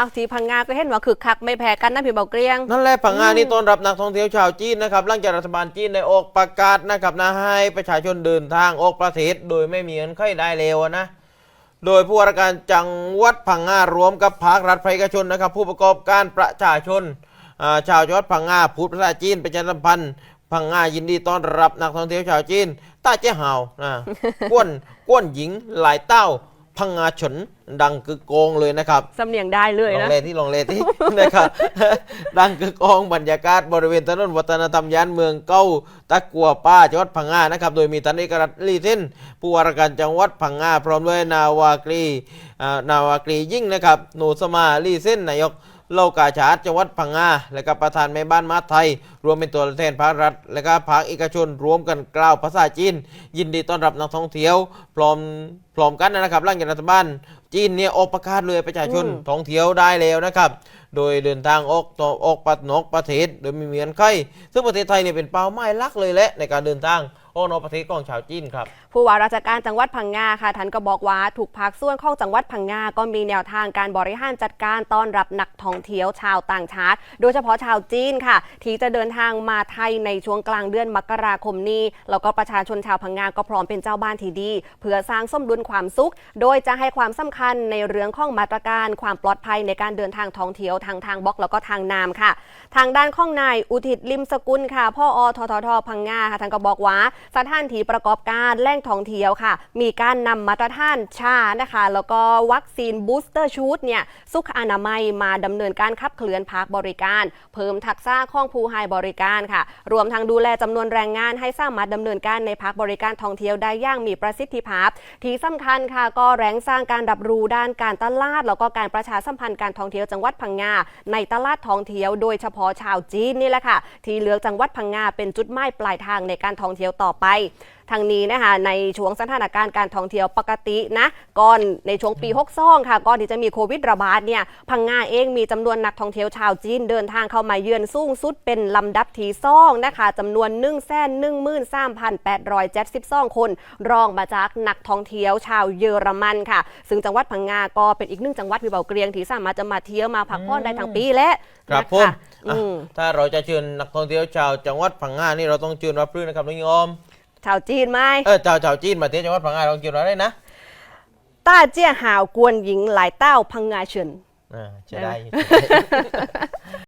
เอาทีพังงาก็เห็นว่าคึกคักไม่แพ้กันนะพี่เบาเกรียง นั่นแหละพังงานี่ต้อนรับนักท่องเที่ยวชาวจีนนะครับหลังจากรัฐบาลจีนได้ออกประกาศนะครับนะให้ประชาชนเดินทางออกประเทศโดยไม่มีเงินไขได้เลวนะโดยผู้ว่าราชการจังหวัดพังงารวมกับภาครัฐภาคเอกชนนะครับ ผู้ประกอบการประชาชนอ่าชาวจังหวัดพังงาพูดภาษาจีนประชาสัมพันธ์พังงายินดีต้อนรับนักท่องเที่ยวชาวจีนต้าเจ้าหาวนะก้วนก้วนหญิงหลายเต้า พังงาฉนดังกึกโกงเลยนะครับสำเนียงได้เลยลองนะเลที่ลองเลที่ นะครับ ดังคือกองบรรยากาศบริเวณถนนวัฒนธรรมย่านเมืองเก้าตะกัวป้าจังหวัดพังงานะครับ โดยมีท่านเอกรัฐลีเส้นผู้ว่าราชการจังหวัดพังงาพร้อมด้วยนาวากรีอ่านาวากรียิ่งนะครับหนูสมาลีเส้นนายก เล่ากาชาดจังหวัดพังงา และก็ประธานแม่บ้านมาไทย รวมเป็นตัวแทนภาครัฐ และก็ภาคเอกชนรวมกันกล่าวภาษาจีน ยินดีต้อนรับนักท่องเที่ยว พร้อมพร้อมกันนะครับร่างยากรัฐบาล จีนเนี่ยออกประกาศเลยประชาชนอืมท่องเที่ยวได้แล้วนะครับ โดยเดินทางออกต่อออกปัดนอกประเทศโดยไม่มีเงินไขซึ่งประเทศไทยเนี่ยเป็นเป้าหมายหลักเลยแหละในการเดินทางออกนอกประเทศของชาวจีนครับ ผู้ว่าราชการจังหวัดพังงาค่ะท่านก็บอกว่าถูกภาคส่วนของจังหวัดพังงาก็มีแนวทางการบริหารจัดการต้อนรับนักท่องเที่ยวชาวต่างชาติ โดยเฉพาะชาวจีนค่ะ ที่จะเดินทางมาไทยในช่วงกลางเดือนมกราคมนี้ แล้วก็ประชาชนชาวพังงาก็พร้อมเป็นเจ้าบ้านที่ดี เพื่อสร้างสมดุลความสุข โดยจะให้ความสำคัญในเรื่องของมาตรการความปลอดภัยในการเดินทางท่องเที่ยวทางทางบล็อกแล้วก็ทางน้ำค่ะ ทางด้านข้องนายอุทิศลิมสกุลค่ะพ่ออทททพังงาค่ะท่านก็บอกว่าสถานที่ประกอบการแหล่งท่องเที่ยวค่ะ มีการนำมาตรฐานชานะคะ แล้วก็วัคซีนบูสเตอร์ชูตเนี่ยสุขอนามัยมาดำเนินการขับเคลื่อนภาคบริการ เพิ่มทักษะข้องผู้ให้บริการค่ะ รวมทั้งดูแลจำนวนแรงงานให้สามารถดำเนินการในภาคบริการท่องเที่ยวได้อย่างมีประสิทธิภาพ ที่สำคัญค่ะก็แรงสร้างการรับรู้รูด้านการตลาด แล้วก็การประชาสัมพันธ์การท่องเที่ยวจังหวัดพังงาในตลาดท่องเที่ยวโดยเฉพาะชาวจีนนี่แหละค่ะที่เลือกจังหวัดพังงาเป็นจุดหมายปลายทางในการท่องเที่ยวต่อไป ทางนี้นะคะในช่วงสถานการณ์การท่องเที่ยวปกตินะก่อนในช่วงปี62ค่ะก่อนที่จะมีโควิดระบาดเนี่ยพังงาเองมีจำนวนนักท่องเที่ยวชาวจีนเดินทางเข้ามาเยือนสูงสุดเป็นลำดับที่ซ่องนะคะจำนวน1 1 3 8 7 2 คน รองมาจากนักท่องเที่ยวชาวเยอรมันค่ะ ซึ่งจังหวัดพังงาก็เป็นอีกหนึ่งจังหวัดวิเบาเกรียงที่สามารถจะมาเที่ยวมาพักผ่อนได้ทั้งปีและครับนะะผมอะอืมถ้าเราจะเชิญนักท่องเที่ยวชาวจังหวัดพังงานี่เราต้องเชิญว่าพรื่นนะครับน้องยอม ชาวจีนไหมเออชาวชาวจีนมาเที่ยวจังหวัดพังงาเราต้องเชิญว่าอะไรนะต้าเจี้ยหาวกวนหญิงหลายเต้าพังงาเฉินอ่าจะได้